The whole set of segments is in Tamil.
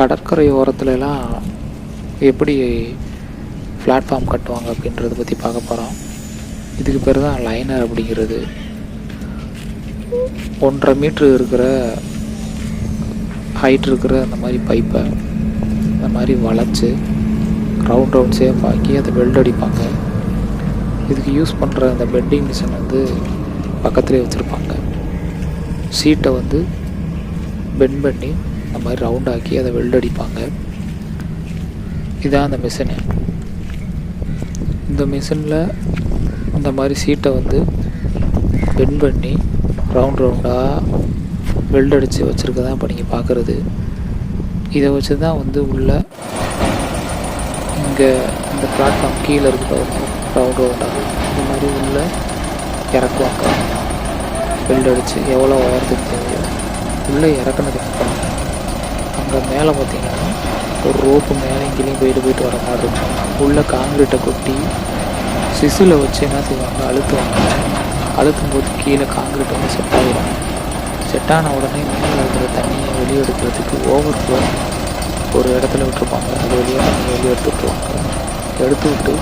கடற்கரை ஓரத்துலலாம் எப்படி பிளாட்ஃபார்ம் கட்டுவாங்க அப்படின்றத பற்றி பார்க்க போகிறோம் இதுக்கு பேர் தான் லைனர் அப்படிங்கிறது. ஒன்றரை மீட்ரு இருக்கிற ஹைட் இருக்கிற அந்த மாதிரி பைப்பை அந்த மாதிரி வளைச்சி ரவுண்ட் ரவுண்ட் சேஃப் ஆக்கி அதை வெல்ட் அடிப்பாங்க. இதுக்கு யூஸ் பண்ணுற அந்த பெண்டிங் மிஷின் வந்து பக்கத்துலேயே வச்சுருப்பாங்க. சீட்டை வந்து பெண்ட் பண்ணி இந்த மாதிரி ரவுண்ட் ஆக்கி அதை வெல்ட் அடிப்பாங்க. இதான் அந்த மிஷினு இந்த மிஷினில் அந்த மாதிரி சீட்டை வந்து பென் பண்ணி ரவுண்ட் ரவுண்டாக வெல்ட் அடித்து வச்சுருக்க தான் இப்போ நீங்கள் பார்க்குறது இதை வச்சு தான் வந்து உள்ள இங்கே இந்த பிளாட்ஃபார்ம் கீழே இருக்கிற ரவுண்ட் ரவுண்டாக இந்த மாதிரி உள்ள இறக்குவாங்க. வெல்ட் அடித்து எவ்வளோ உயரத்துக்கு தேவையோ உள்ளே இறக்குனதுக்கு அப்புறம் அங்கே மேலே பார்த்தீங்கன்னா ஒரு ரோப்பு மேலே இங்கேயும் போயிட்டு போயிட்டு வர மாதிரி இருக்கும் உள்ளே காங்கிரீட்டை கொட்டி சிசுவில் வச்சு என்ன செய்வாங்க? அழுத்துவாங்க. அழுத்தும் போது கீழே காங்கிரீட் வந்து செட் ஆகிடும் செட் ஆன உடனே மேலே இருக்கிற தண்ணியை வெளியே எடுக்கிறதுக்கு ஓவர் ஃப்ளோ ஒரு இடத்துல விட்டுருப்பாங்க. அது வழியாக தண்ணி வெளியே எடுத்து விட்ருவாங்க எடுத்து விட்டு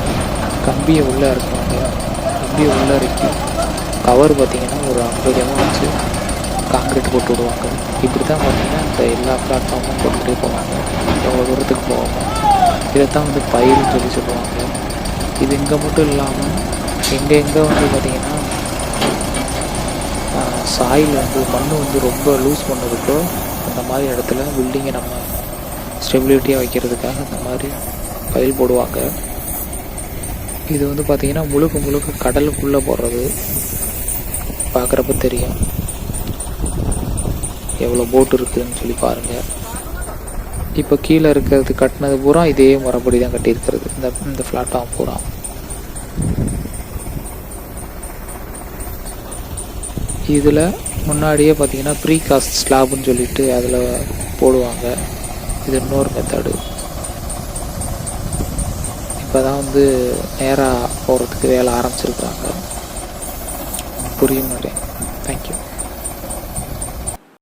கம்பியை உள்ளே இறக்குவாங்க. கம்பியை உள்ளே இறக்கி கவர் பார்த்தீங்கன்னா ஒரு ஐம்பது எம்எம் வச்சு காங்கிரீட் போட்டு விடுவாங்க. இப்படி தான் பார்த்திங்கன்னா இந்த எல்லா பிளாட்ஃபார்மும் போட்டுகிட்டே போவாங்க. எவ்வளோ தூரத்துக்கு போவாங்க? இதை தான் வந்து பயிர்னு சொல்லி சொல்லுவாங்க. இது இங்கே மட்டும் இல்லாமல் எங்கே எங்கே வந்து பார்த்திங்கன்னா சாயில் வந்து மண் வந்து ரொம்ப லூஸ் பண்ணதுக்கோ அந்த மாதிரி இடத்துல பில்டிங்கை நம்ம ஸ்டெபிலிட்டியாக வைக்கிறதுக்காக அந்த மாதிரி பயில் போடுவாங்க. இது வந்து பார்த்திங்கன்னா முழுக்க முழுக்க கடலுக்குள்ளே போடுறது. பார்க்குறப்ப தெரியும். எவ்வளோ போட் இருக்குதுன்னு சொல்லி பாருங்கள் இப்போ கீழே இருக்கிறது கட்டினது பூரா இதே முறைப்படி தான் கட்டியிருக்கிறது. இந்த இந்த பிளாட்ஃபார்ம் பூரா. இதில் முன்னாடியே பார்த்தீங்கன்னா ப்ரீ காஸ்ட் ஸ்லாப்னு சொல்லிட்டு அதில் போடுவாங்க. இது இன்னொரு மெத்தடு இப்போ தான் வந்து நேராக போகிறதுக்கு வேலை ஆரம்பிச்சிருக்கிறாங்க. புரியும் மாட்டேன்